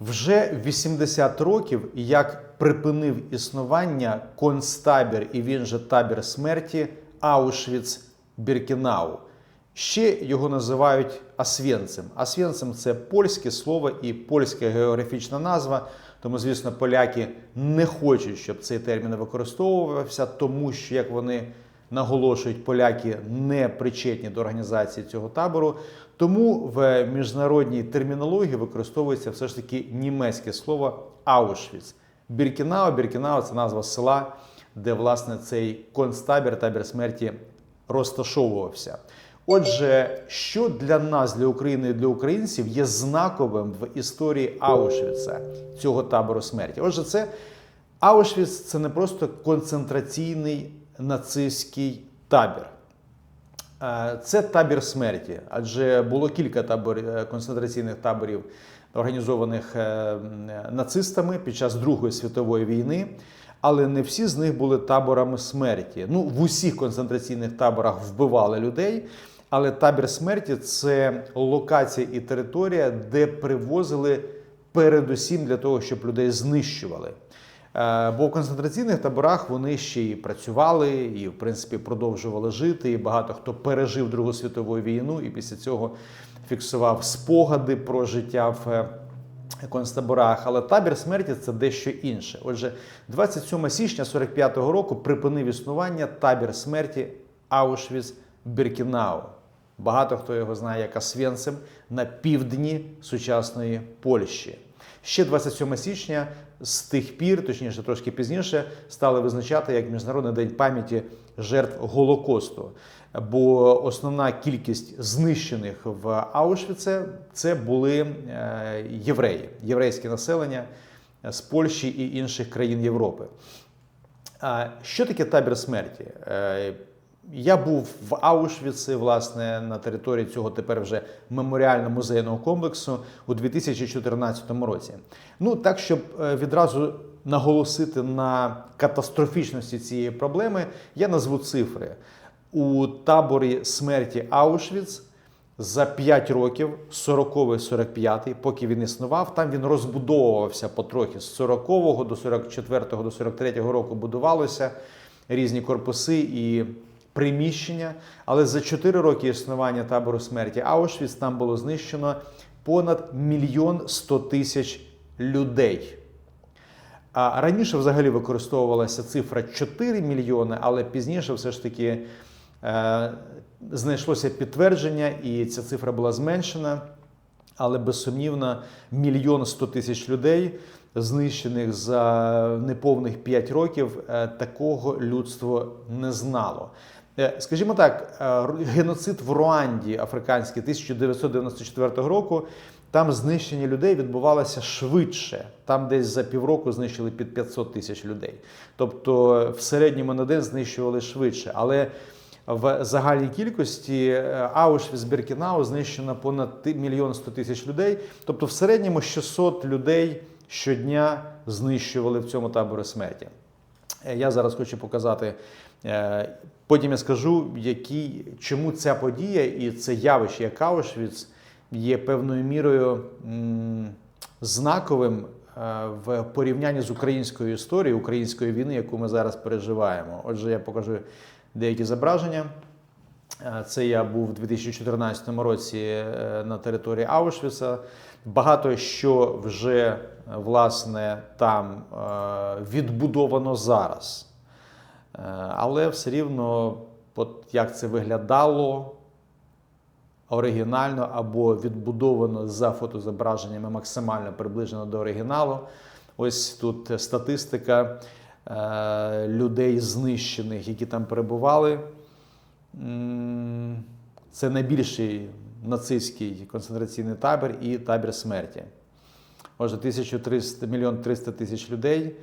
Вже 80 років, як припинив існування концтабір і він же табір смерті Аушвіц-Біркінау. Ще його називають Освєнцем. Освєнцем – це польське слово і польська географічна назва. Тому, звісно, поляки не хочуть, щоб цей термін використовувався, тому що, як вони наголошують, поляки не причетні до організації цього табору. Тому в міжнародній термінології використовується все ж таки німецьке слово Аушвіц. Біркінау. Біркінау це назва села, де власне цей концтабір, табір смерті розташовувався. Отже, що для нас, для України для українців, є знаковим в історії Аушвіца, цього табору смерті? Отже, це Аушвіц це не просто концентраційний нацистський табір. Е, Це табір смерті, адже було кілька табор, е, концентраційних таборів, організованих е, нацистами під час Другої світової війни, але не всі з них були таборами смерті. Ну, в усіх концентраційних таборах вбивали людей, але табір смерті це локація і територія, де привозили передусім для того, щоб людей знищували. Е, Бо в концентраційних таборах вони ще і працювали, і в принципі продовжували жити. І багато хто пережив Другу світову війну, і після цього фіксував спогади про життя в е, концтаборах. Але табір смерті це дещо інше. Отже, 27 січня 45-го року припинив існування табір смерті Аушвіц-Біркінау. Багато хто його знає як Освєнцем на півдні сучасної Польщі. Ще 27 січня з тих пір, точніше трошки пізніше, стали визначати як Міжнародний день пам'яті жертв Голокосту. Бо основна кількість знищених в Аушвіце це були е, євреї, єврейське населення з Польщі і інших країн Європи. Що таке табір смерті? Я був в Аушвіці, власне, на території цього тепер вже меморіально-музейного комплексу у 2014 році. Ну, так, щоб е, відразу наголосити на катастрофічності цієї проблеми, я назву цифри. У таборі смерті Аушвіц за 5 років, 40-45, поки він існував, там він розбудовувався потрохи з 40-го до 44-го до 43-го року будувалося різні корпуси і приміщення. Але за 4 роки існування табору смерті Аушвіц там було знищено понад мільйон 100 тисяч людей. А раніше взагалі використовувалася цифра 4 мільйони, але пізніше все ж таки е, знайшлося підтвердження, і ця цифра була зменшена. Але безсумнівно, мільйон 100 тисяч людей, знищених за неповних 5 років, е, такого людство не знало. Е, Скажімо так, е, геноцид в Руанді африканський 1994 року. Там знищення людей відбувалося швидше. Там десь за півроку знищили під 500 тисяч людей. Тобто в середньому на день знищували швидше. Але в загальній кількості е, Аушвіц-Біркінау знищено понад мільйон 100 тисяч людей. Тобто, в середньому 600 людей щодня знищували в цьому таборі смерті. Е, Я зараз хочу показати. е, Потім я скажу, які, чому ця подія і це явище, як Аушвіц, є певною мірою знаковим е, в порівнянні з українською історією, української війни, яку ми зараз переживаємо. Отже, я покажу деякі зображення. Це я був у 2014 році на території Аушвіца. Багато що вже е, власне там е, відбудовано зараз. Е, Але все рівно, от як це виглядало оригінально або відбудовано за фотозображеннями максимально приближено до оригіналу. Ось тут статистика людей знищених, які там перебували. Це найбільший нацистський концентраційний табір і табір смерті. Отже, 1300 мільйон 300 тисяч людей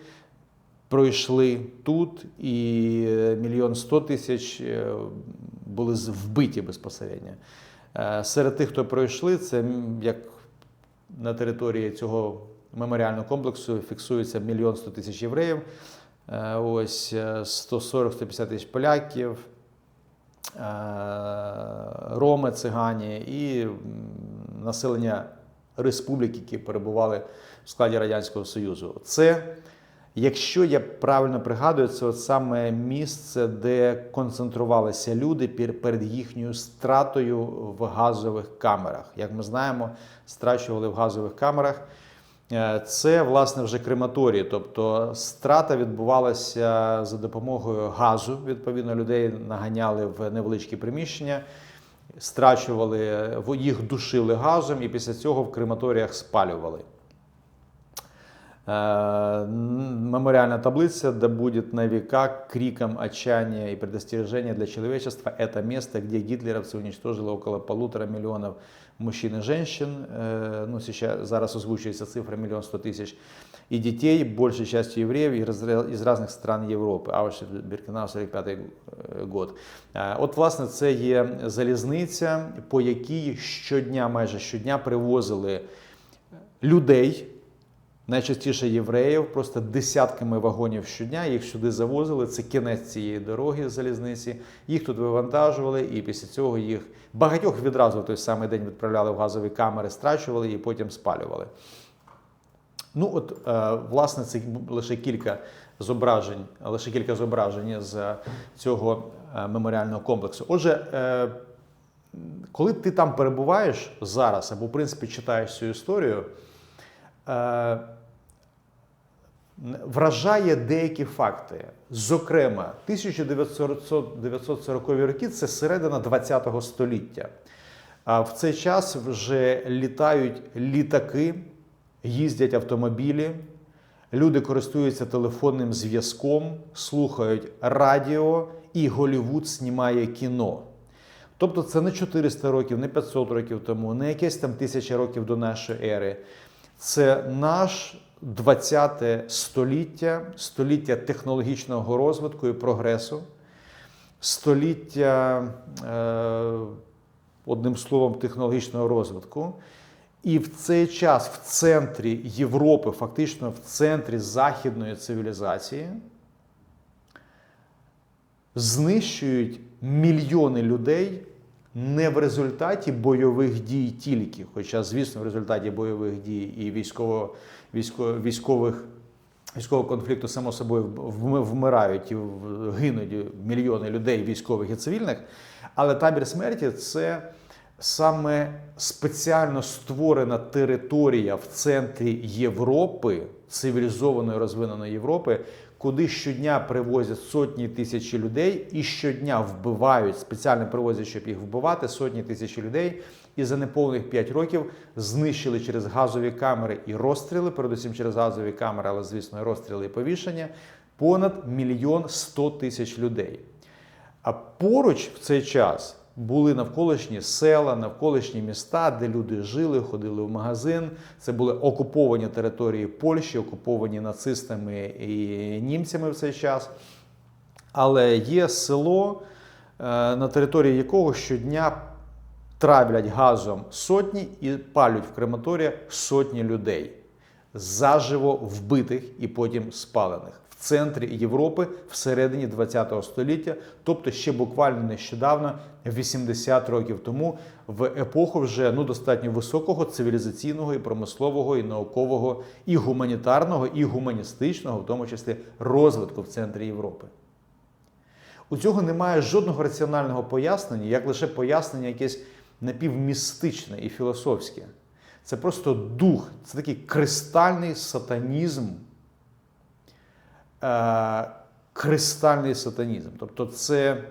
пройшли тут, і мільйон 100 тисяч е, були вбиті безпосередньо. Е, Серед тих, хто пройшли, це як на території цього меморіального комплексу фіксується мільйон 100 тисяч євреїв, е, ось е, 140-150 тисяч поляків, е, роми, цигані і населення республік, які перебували в складі Радянського Союзу. Це, якщо я правильно пригадую, це от саме місце, де концентрувалися люди перед їхньою стратою в газових камерах. Як ми знаємо, страчували в газових камерах. Е, Це власне вже крематорії, тобто страта відбувалася за допомогою газу. Відповідно, людей наганяли в невеличкі приміщення, страчували, в- їх душили газом, і після цього в крематоріях спалювали. Э, м, Мемориальная таблица «Да будет на века криком отчаяния и предостережения для человечества» – это место, где гитлеровцы уничтожили около полутора миллионов мужчин и женщин, э, ну, сейчас, зараз озвучивается цифра миллион сто тысяч, и детей, большей частью евреев из, раз- из разных стран Європи. Аушвіц, Біркенау, 45 е, год. Е, От, власне, це є залізниця, по якій щодня, майже щодня привозили людей, найчастіше євреїв, просто десятками вагонів щодня. Їх сюди завозили. Це кінець цієї дороги залізниці. Їх тут вивантажували, і після цього їх багатьох відразу в той самий день відправляли в газові камери, страчували і потім спалювали. Ну, от, е, власне, це лише кілька зображень, лише кілька зображень з цього е, меморіального комплексу. Отже, е, коли ти там перебуваєш зараз, або в принципі читаєш цю історію, вражає деякі факти. Зокрема, 1940 роки це середина ХХ століття. В цей час вже літають літаки, їздять автомобілі, люди користуються телефонним зв'язком, слухають радіо, і Голівуд знімає кіно. Тобто це не 400 років, не 500 років тому, не якесь там тисяча років до нашої ери. Це наш 20 століття, століття технологічного розвитку і прогресу, століття, е, одним словом, технологічного розвитку. І в цей час в центрі Європи, фактично в центрі західної цивілізації, знищують мільйони людей не в результаті бойових дій тільки, хоча, звісно, в результаті бойових дій і військово, військово, військових, військового конфлікту, само собою, вм- вмирають і гинуть мільйони людей, військових і цивільних. Але табір смерті це саме спеціально створена територія в центрі Європи, цивілізованої розвиненої Європи, куди щодня привозять сотні тисячі людей і щодня вбивають, спеціально привозять, щоб їх вбивати, сотні тисяч людей. І за неповних 5 років знищили через газові камери і розстріли, передусім через газові камери, але звісно, і розстріли і повішення, понад мільйон сто тисяч людей. А поруч в цей час були навколишні села, навколишні міста, де люди жили, ходили в магазин. Це були окуповані території Польщі, окуповані нацистами і німцями в цей час. Але є село, е, на території якого щодня травлять газом сотні і палють в крематоріях сотні людей, заживо вбитих і потім спалених в центрі Європи всередині ХХ століття, тобто ще буквально нещодавно, 80 років тому, в епоху вже ну достатньо високого цивілізаційного і промислового, і наукового, і гуманітарного, і гуманістичного, в тому числі розвитку в центрі Європи. У цього немає жодного раціонального пояснення, як лише пояснення якесь напівмістичне і філософське. Це просто дух, це такий кристальний сатанізм. Е, кристальний сатанізм. Тобто це е,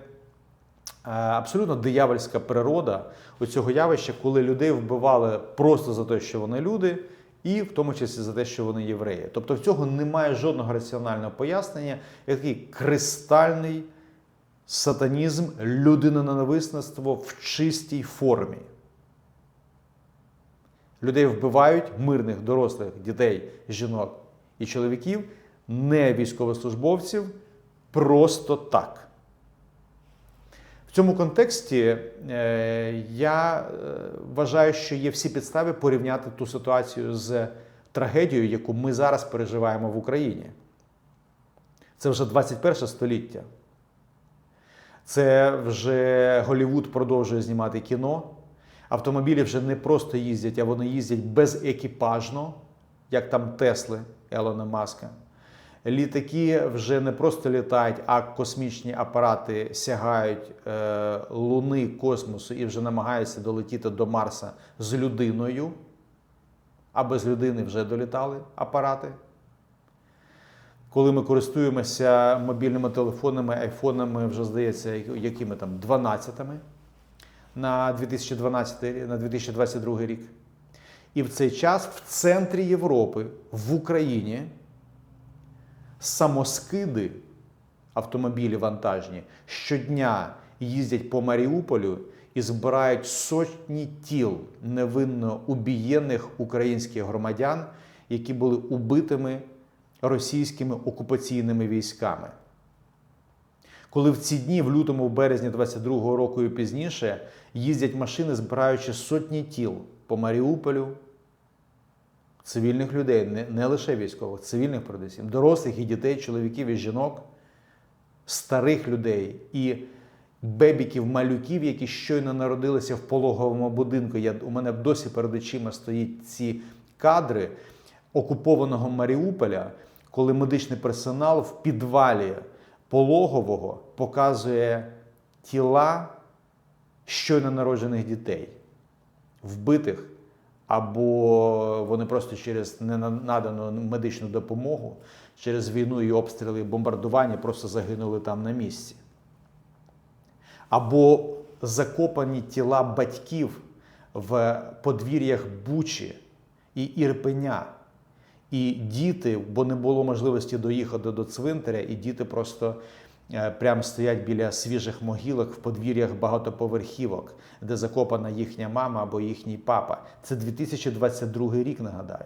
абсолютно диявольська природа у цього явища, коли людей вбивали просто за те, що вони люди, і в тому числі за те, що вони євреї. Тобто в цього немає жодного раціонального пояснення, як кристальний сатанізм, людиноненависництво в чистій формі. Людей вбивають мирних, дорослих дітей, жінок і чоловіків, не військовослужбовців, просто так. В цьому контексті е, я е, вважаю, що є всі підстави порівняти ту ситуацію з трагедією, яку ми зараз переживаємо в Україні. Це вже 21 століття. Це вже Голівуд продовжує знімати кіно. Автомобілі вже не просто їздять, а вони їздять безекіпажно, як там Тесли Елона Маска. Літаки вже не просто літають, а космічні апарати сягають е, луни космосу і вже намагаються долетіти до Марса з людиною. А без людини вже долітали апарати. Коли ми користуємося мобільними телефонами, айфонами, вже здається, якими там 12-ми на 2012 на 2022 рік. І в цей час в центрі Європи, в Україні, самоскиди, автомобілі вантажні, щодня їздять по Маріуполю і збирають сотні тіл невинно убієнних українських громадян, які були убитими російськими окупаційними військами. Коли в ці дні, в лютому, в березні 22-го року і пізніше, їздять машини, збираючи сотні тіл по Маріуполю, цивільних людей, не, не лише військових, цивільних передусім, дорослих і дітей, чоловіків і жінок, старих людей і бебіків, малюків, які щойно народилися в пологовому будинку. Я, у мене досі перед очима стоять ці кадри окупованого Маріуполя, коли медичний персонал в підвалі пологового показує тіла щойно народжених дітей, вбитих, або вони просто через ненадану медичну допомогу, через війну і обстріли, і бомбардування просто загинули там на місці. Або закопані тіла батьків в подвір'ях Бучі і Ірпеня. І діти, бо не було можливості доїхати до цвинтаря, і діти просто прямо стоять біля свіжих могилок в подвір'ях багатоповерхівок, де закопана їхня мама або їхній папа. Це 2022 рік, нагадаю.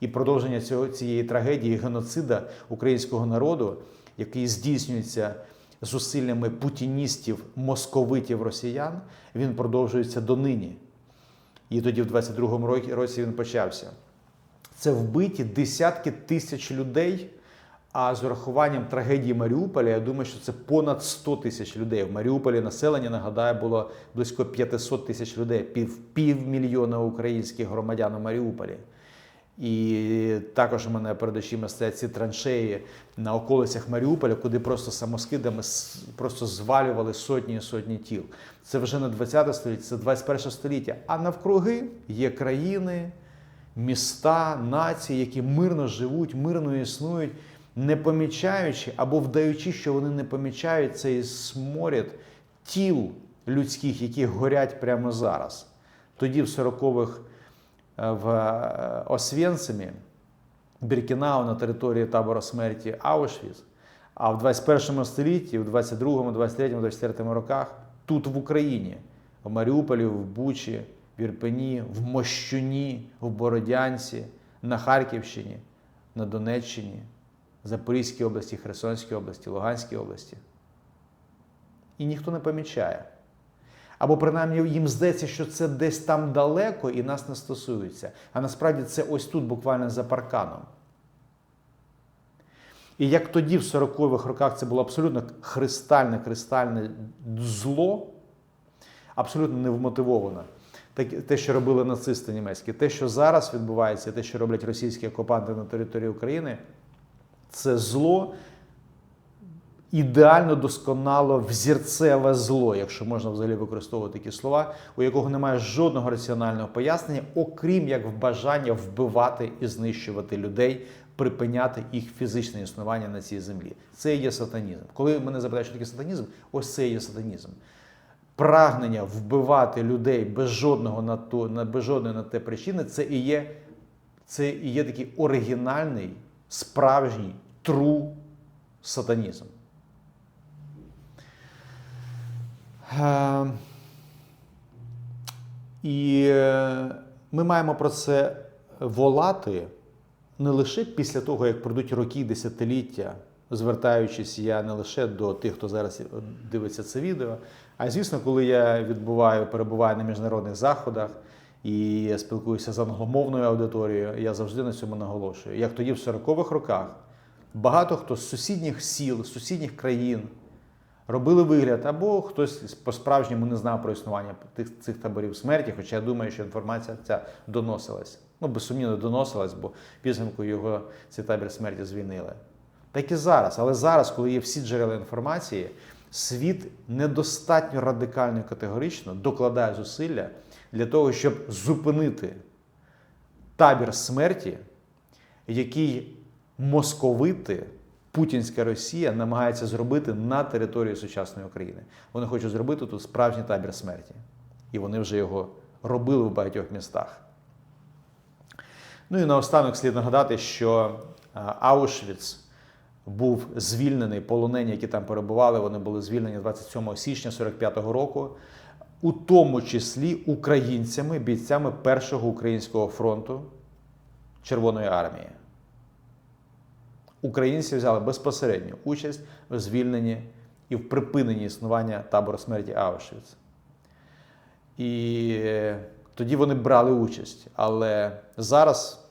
І продовження цього, цієї трагедії геноцида українського народу, який здійснюється зусиллями путіністів, московитів, росіян, він продовжується донині. І тоді, в 22-му році- році, він почався. Це вбиті десятки тисяч людей. А з урахуванням трагедії Маріуполя, я думаю, що це понад 100 тисяч людей. В Маріуполі населення, нагадаю, було близько 500 тисяч людей, пів, півмільйона українських громадян у Маріуполі. І також у мене перед очима стоять ці траншеї на околицях Маріуполя, куди просто самоскидами просто звалювали сотні і сотні тіл. Це вже не 20 століття, це 21 століття. А навкруги є країни, міста, нації, які мирно живуть, мирно існують, не помічаючи або вдаючи, що вони не помічають цей сморід тіл людських, які горять прямо зараз. Тоді, в 40-х е, в е, Освєнцимі, Біркінау на території табора смерті Аушвіц, а в 21 столітті, в 22, 23, 24 роках, тут в Україні, в Маріуполі, в Бучі, в Ірпені, в Мощуні, в Бородянці, на Харківщині, на Донеччині, Запорізькій області, Херсонській області, Луганській області. І ніхто не помічає. Або принаймні їм здається, що це десь там далеко і нас не стосується. А насправді це ось тут, буквально за парканом. І як тоді, в 40-х роках, це було абсолютно христальне, кристальне зло, абсолютно невмотивоване. Те, що робили нацисти німецькі, те, що зараз відбувається, те, що роблять російські окупанти на території України, це зло, ідеально досконало взірцеве зло, якщо можна взагалі використовувати такі слова, у якого немає жодного раціонального пояснення, окрім як бажання вбивати і знищувати людей, припиняти їх фізичне існування на цій землі. Це є сатанізм. Коли мене запитають, що таке сатанізм, ось це є сатанізм. Прагнення вбивати людей без жодного на то, без жодної на те причини, це і є, це і є такий оригінальний, справжній, тру сатанізм. Е, І е, ми маємо про це волати не лише після того, як пройдуть роки десятиліття, звертаючись я не лише до тих, хто зараз дивиться це відео, а звісно, коли я відбуваю, перебуваю на міжнародних заходах і я спілкуюся з англомовною аудиторією, я завжди на цьому наголошую. Як тоді в 40-х роках багато хто з сусідніх сіл, з сусідніх країн робили вигляд, або хтось по-справжньому не знав про існування тих, цих таборів смерті, хоча я думаю, що інформація ця доносилась. Ну, безсумнівно доносилась, бо в його цей табір смерті звільнили. Так і зараз. Але зараз, коли є всі джерела інформації, світ недостатньо радикально і категорично докладає зусилля для того, щоб зупинити табір смерті, який московити, путінська Росія намагається зробити на території сучасної України. Вони хочуть зробити тут справжній табір смерті. І вони вже його робили в багатьох містах. Ну і наостанок слід нагадати, що Аушвіц був звільнений, полонені, які там перебували, вони були звільнені 27 січня 45-го року, у тому числі українцями, бійцями Першого українського фронту Червоної армії. Українці взяли безпосередню участь в звільненні і в припиненні існування табору смерті Аушвіц. І е, тоді вони брали участь. Але зараз,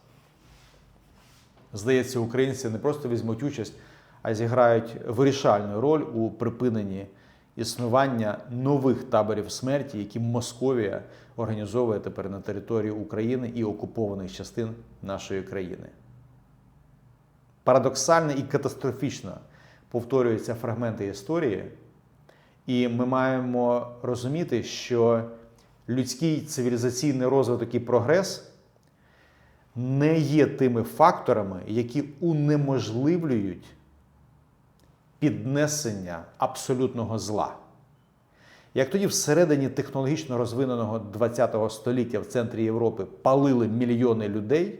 здається, українці не просто візьмуть участь, а зіграють вирішальну роль у припиненні існування нових таборів смерті, які Московія організовує тепер на території України і окупованих частин нашої країни. Парадоксально і катастрофічно повторюються фрагменти історії, і ми маємо розуміти, що людський цивілізаційний розвиток і прогрес не є тими факторами, які унеможливлюють піднесення абсолютного зла. Як тоді всередині технологічно розвиненого ХХ століття в центрі Європи палили мільйони людей,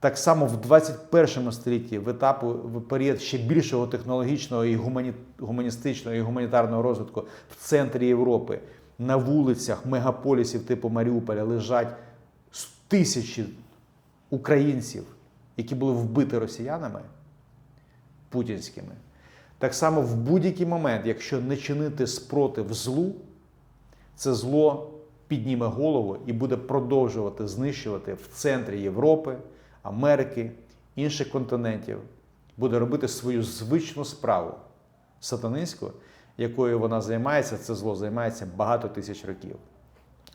так само в 21 столітті, в етапу в період ще більшого технологічного і гумані, гуманістичного і гуманітарного розвитку в центрі Європи на вулицях мегаполісів типу Маріуполя лежать тисячі українців, які були вбиті росіянами путінськими. Так само в будь-який момент, якщо не чинити спротив злу, це зло підніме голову і буде продовжувати знищувати в центрі Європи, Америки, інших континентів, буде робити свою звичну справу сатанинську, якою вона займається, це зло займається багато тисяч років.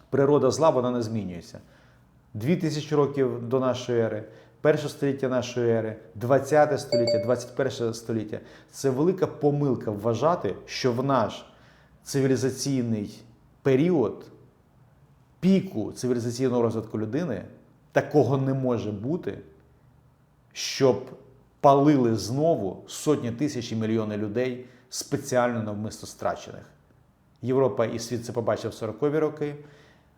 Природа зла вона не змінюється. Дві тисячі років до нашої ери, перше століття нашої ери, 20 століття, 21 століття це велика помилка вважати, що в наш цивілізаційний період піку цивілізаційного розвитку людини такого не може бути, щоб палили знову сотні тисяч і мільйони людей спеціально навмисно страчених. Європа і світ це побачив в 40-ві роки.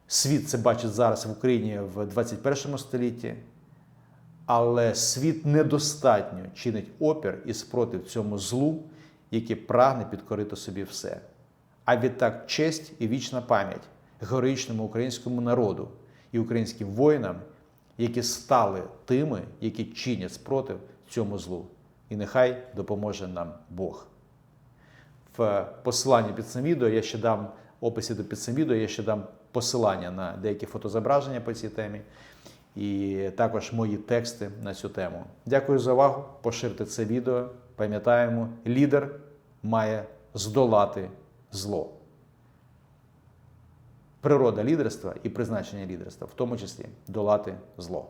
Світ це бачить зараз в Україні в 21 столітті, але світ недостатньо чинить опір і спротив цьому злу, яке прагне підкорити собі все. А відтак честь і вічна пам'ять героїчному українському народу і українським воїнам, які стали тими, які чинять спротив цьому злу. І нехай допоможе нам Бог. В посиланні під цим відео я ще дам описі до під цим відео, я ще дам посилання на деякі фотозображення по цій темі, і також мої тексти на цю тему. Дякую за увагу. Поширте це відео. Пам'ятаємо, лідер має здолати зло. Природа лідерства і призначення лідерства, в тому числі долати зло.